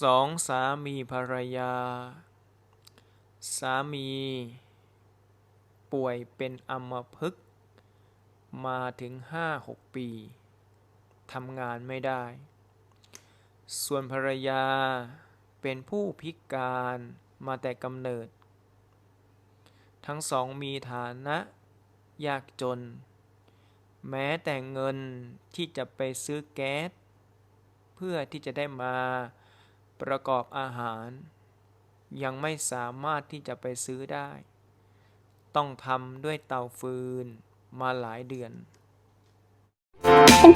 สองสามีภรรยา สามี ป่วยเป็นอัมพฤกษ์มาถึงห้าหกปีทำงานไม่ได้ ส่วนภรรยาเป็นผู้พิการมาแต่กำเนิด ทั้งสองมีฐานะ ยากจน แม้แต่เงินที่จะไปซื้อแก๊ส เพื่อที่จะได้มา ประกอบอาหาร ยังไม่สามารถที่จะไปซื้อได้ ต้องทำด้วยเตาฟืนมาหลายเดือน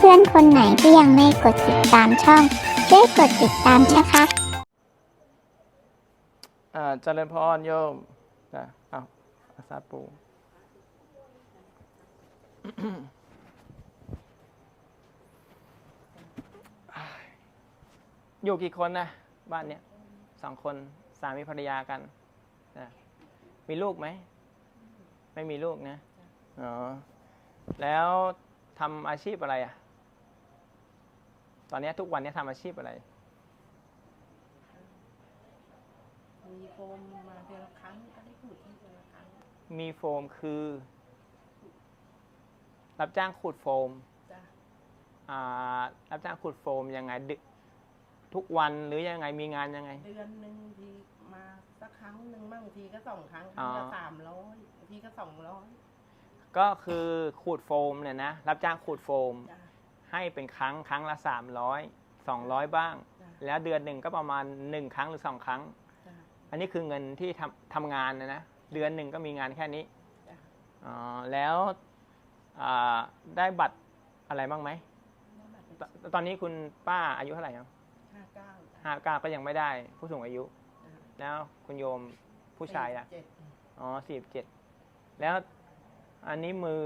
เพื่อนๆคนไหนที่ยังไม่กดติดตามช่อง ช่วยกดติดตามนะคะ อ่าเจริญพรโยมนะเอาอาสาปู อยู่กี่คนนะ บ้านเนี้ยสองคนสามีภรรยากันนะมีลูกไหม ไม่มีลูกนะอ๋อแล้วทำอาชีพอะไรอะตอนเนี้ยทุกวันเนี้ยทำอาชีพอะไรมีโฟมมาเดือนละครั้งก็ได้ขูดที่เดือนละครั้ง มีโฟมคือ รับจ้างขูดโฟมจ้ะอ่ารับจ้างขูดโฟมยังไงดึ ทุกวันหรือยังไงมีงานยังไง เดือนหนึ่งทีมาสักครั้งหนึ่งบ้างทีก็สองครั้งคอ๋รั้องละสามร้อยบางทีก็สองร้อยก็คือขูดโฟมเนี่ยนะรับจ้างขูดโฟม จ้ะให้เป็นครั้งครั้งละสามร้อยสองร้อยบ้าง จ้ะแล้วเดือนหนึ่งก็ประมาณหนึ่งครั้งหรือสองครั้ง จ้ะ อันนี้คือเงินที่ทำทำงานนะนะเดือนหนึ่งก็มีงานแค่นี้จ้ะ อ๋อแล้วอ่าได้บัตรอะไรบ้างไหมได้บัตรตตอนนี้คุณป้าอายุเท่าไหร่ครับ ห้าเก้าจ้ะห้าเก้าก็ยังไม่ได้ผู้สูงอายุจ้ะแล้วคุณโยมผู้ชายล่ะ เจ็ดอ๋อสี่เจ็ด แล้วอันนี้มือ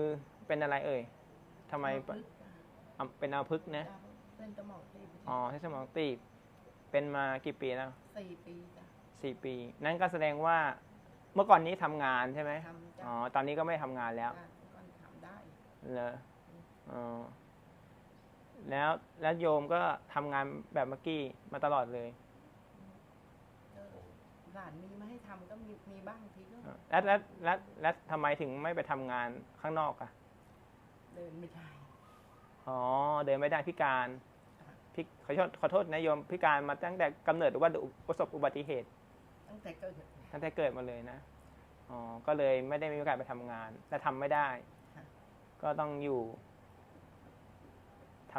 เป็นอะไรเอ่ยทำไมปึ๊กจ้ะอะเป็นอาพึกษ์นะจ้ะเส้นสมองตีบอ๋อที่สมองตีบ เป็นมากี่ปีแล้วสี่ปีจ้ะสี่ปี นั่นก็แสดงว่าเมื่อก่อนนี้ทำงานใช่ไหมทำจ้ะอ๋อ ตอนนี้ก็ไม่ทำงานแล้ว จ้ะก่อนทำได้ เหรออ๋อ แล้วแล้วโยมก็ทำงานแบบเมื่อกี้มาตลอดเลยก็หลานมีมาให้ทำก็มีมีบ้างทีก็อ๋อแล้วแล้วแล้วแล้วทำไมถึงไม่ไปทำงานข้างนอกอะเดินไม่ได้อ๋อ เดินไม่ได้พิการพิขอโทษขอโทษนะโยมพิการมาตั้งแต่กำเนิดหรือว่าประสบอุบัติเหตุ ตั้งแต่เกิดตั้งแต่เกิดมาเลยนะ อ๋อ ก็เลยไม่ได้มีโอกาสไปทำงาน และทำไม่ได้ค่ะก็ต้องอยู่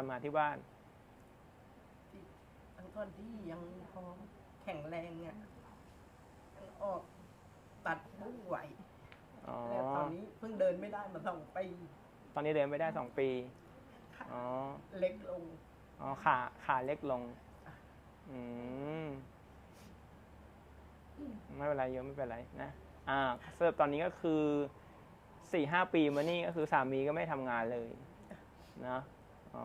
ทำงานที่บ้านที่ทั้งคนที่ยังพอแข็งแรงอะยังออกตัดบุ้งไหวอ๋อแล้วตอนนี้เพิ่งเดินไม่ได้มาสองปีตอนนี้เดินไม่ได้สองปีขาอ๋อเล็กลงอ๋อขาขาเล็กลงอืมไม่เป็นไรโยมไม่เป็นไรนะอ่าสรุปตอนนี้ก็คือสี่ห้าปีมานี่ก็คือสามีก็ไม่ทำงานเลยนะ อ๋อ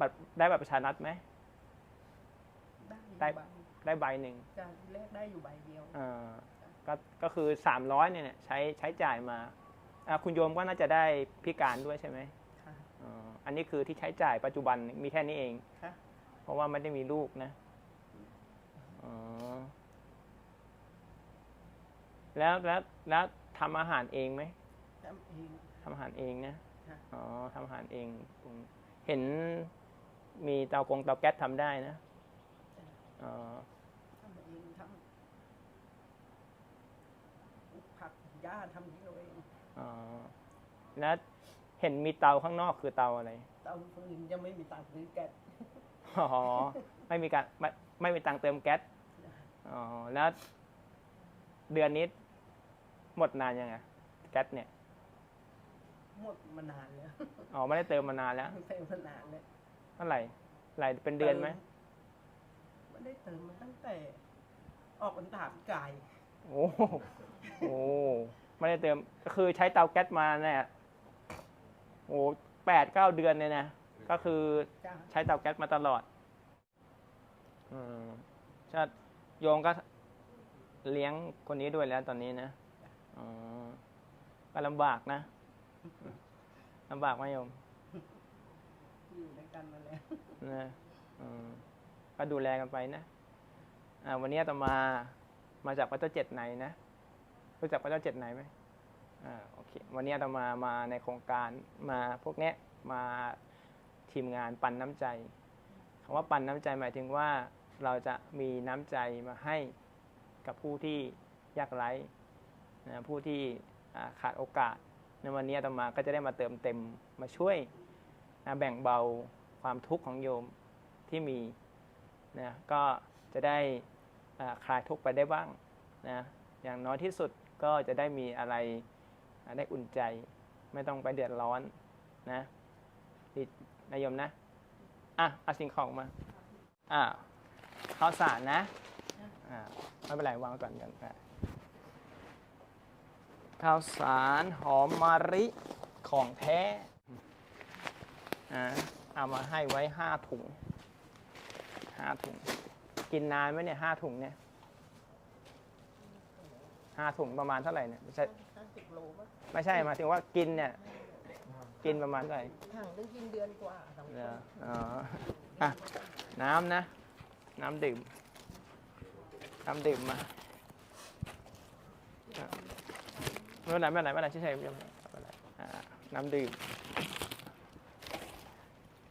บัตรได้บัตรประชารัฐไหม ได้อยู่ได้ใบได้ใบหนึ่งจากที่แรกได้อยู่ใบเดียว อ่าก็ก็คือสามร้อยเนี่ยใช้ใช้จ่ายมาอ่าคุณโยมก็น่าจะได้พิการด้วยใช่ไหมค่ะอ๋ออันนี้คือที่ใช้จ่ายปัจจุบันมีแค่นี้เอง ค่ะ เพราะว่าไม่ได้มีลูกนะอ๋อแล้วแล้วแล้วทำอาหารเองไหมทำเองทำอาหารเองนะค่ะ อ๋อทำอาหารเองอืมเห็นมีเตากงเตาแก๊สทำได้นะอ๋อทำเองทำผักหญ้าทำที่เราเองอ๋อแล้วเห็นมีเตาข้างนอกคือเตาอะไร เตาฟืนยังไม่มีตังค์ซื้อแก๊สอ๋อ ไม่มีการไม่ไม่มีตังค์เติมแก๊สอ๋อแล้วเดือนนี้หมดนานยังไงแก๊สเนี่ย หมดมานานแล้วอ๋อไม่ได้เติมมานานแล้วเติมมานานแล้วเท่าไหร่หลายเป็นเดือนไหมไม่ได้เติมมาตั้งแต่ ออกพรรษาปีกายโอ้โหโอ้ไม่ได้เติมก็คือใช้เตาแก๊สมาเนี่ยโอ้แปดเก้าเดือนเลยนะก็คือจ้าใช้เตาแก๊สมาตลอด อืมชาติโยมก็เลี้ยงคนนี้ด้วยแล้วตอนนี้นะอ๋อก็ลำบากนะ ลำบากไหมโยม อยู่ด้วยกันมาแล้วนะอืมก็ดูแลกันไปนะอ่าวันนี้อาตมามาจากพระเจ้าเจ็ดไหนนะรู้จักพระเจ้าเจ็ดไหนไหมอ่าโอเค วันนี้อาตมามาในโครงการมาพวกเนี้ยมาทีมงานปันน้ำใจคำว่าปันน้ำใจหมายถึงว่าเราจะมีน้ำใจมาให้กับผู้ที่ยากไร้นะผู้ที่อ่าขาดโอกาส ในวันนี้อาตมาก็จะได้มาเติมเต็มมาช่วยนะแบ่งเบาความทุกข์ของโยมที่มีนะก็จะได้คลายทุกข์ไปได้บ้างนะอย่างน้อยที่สุดก็จะได้มีอะไรได้อุ่นใจ ไม่ต้องไปเดือดร้อนนะดีนายโยมนะ อะ เอาสิ่งของมา อ่าข้าวสารนะ อ่า ไม่เป็นไรวางก่อนกันอะ ข้าวสารหอมมะริของแท้อ่าเอามาให้ไว้ห้าถุงห้าถุง กินนานไหมเนี่ยห้าถุงเนี่ยห้าถุงประมาณเท่าไหร่เนี่ยไม่ใช่ห้าสิบโลมั้งไม่ใช่หมายถึงว่ากินเนี่ย กินประมาณเท่าไหร่ถังนึงกินเดือนกว่าสองคเดี๋ยวนอ๋ออะน้ำนะ น้ำดื่ม น้ำดื่มมาอะ ไม่เป็นไรไม่เป็นไรไม่เป็นไรเฉยๆไม่เป็นไรน้ำดื่ม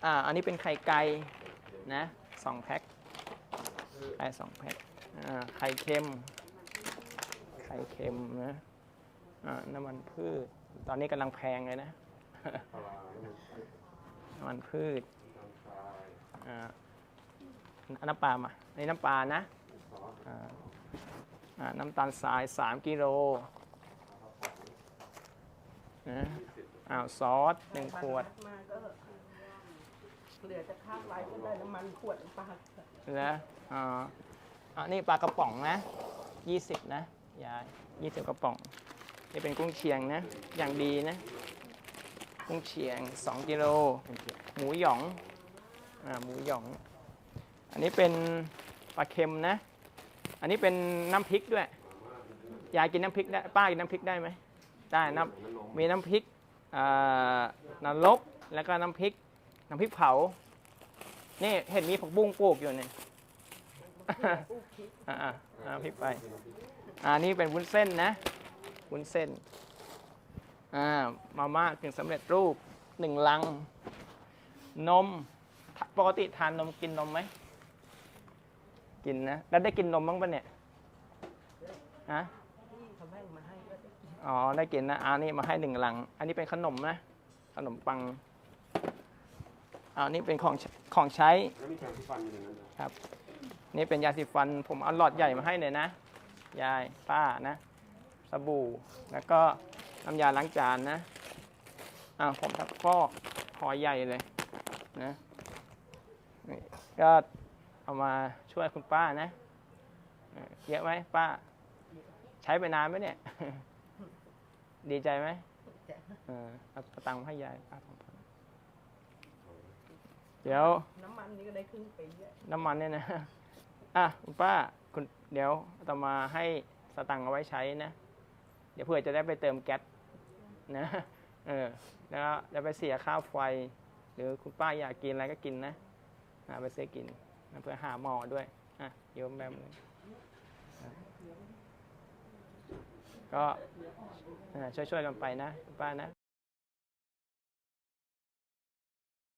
อ่าอันนี้เป็นไข่ไก่นะสองแพ็คไก่สองแพ็คอ่าไข่เค็ม ไข่เค็มนะอ่าน้ำมันพืช ตอนนี้กำลังแพงเลยนะน้ำมันพืชอ่าน้ำปลามาในน้ำปลานะอ่าน้ำตาลทราย 3 กิโล นะอ้าวซอสหนึ่งขวดมาก็เหลือจะข้าวไรก็ได้น้ำมันขวดปลาแล้วอ่าอันนี้ปลากระป๋องนะ20นะยาย20กระป๋องนี่เป็นกุ้งเชียงนะ อย่างดีนะ กุ้งเชียง2กิโลหมูหยองอ่าหมูหยอง อันนี้เป็นปลาเค็มนะ อันนี้เป็นน้ำพริกด้วยยายกินน้ำพริกได้ป้ากินน้ำพริกได้ไหม ได้น้ำมีน้ำพริกอ่านรกแล้วก็น้ำพริกน้ำพริกเผา นี่เห็นมีผักบุ้งปลูกอยู่เนี่ยอ่าอ่าอ่าพริกไป อ่านี่เป็นวุ้นเส้นนะ วุ้นเส้น อ่า มาม่ากึ่งสำเร็จรูปหนึ่งลัง นม ปกติทานนมกินนมไหม กินนะ แล้วได้กินนมบ้างปะเนี่ย ฮะ อ๋อได้กินนะอันนี้มาให้หนึ่งลัง อันนี้เป็นขนมนะ ขนมปังอันนี้เป็นของของใช้แล้วมีแถมที่ฟันอยู่ในนั้นนะครับ นี่เป็นยาสีฟัน ผมเอาหลอดใหญ่มาให้เลยนะยายป้านะสบู่แล้วก็น้ำยาล้างจานนะอ่าผมทักฟอกหอใหญ่เลยนะนี่ก็เอามาช่วยคุณป้านะเออเยอะไหมป้า ใช้ไปนานไหมเนี่ย ดีใจไหมจ้ะเออเอาตังค์มาให้ยายป้าสองพันเดี๋ยว น้ำมันนี่ก็ได้ครึ่งปีอะน้ำมันเนี่ยนะ อะคุณป้าคุณเดี๋ยวอาตมาให้สตังค์เอาไว้ใช้นะ เดี๋ยวเพื่อจะได้ไปเติมแก๊สนะ เออ แล้วก็จะไปเสียค่าไฟ หรือคุณป้าอยากกินอะไรก็กินนะอะไปซื้อกินนะเพื่อหาหมอด้วย อะโยมแบบนี้อะ ก็ช่วยๆกันไปนะป้านะ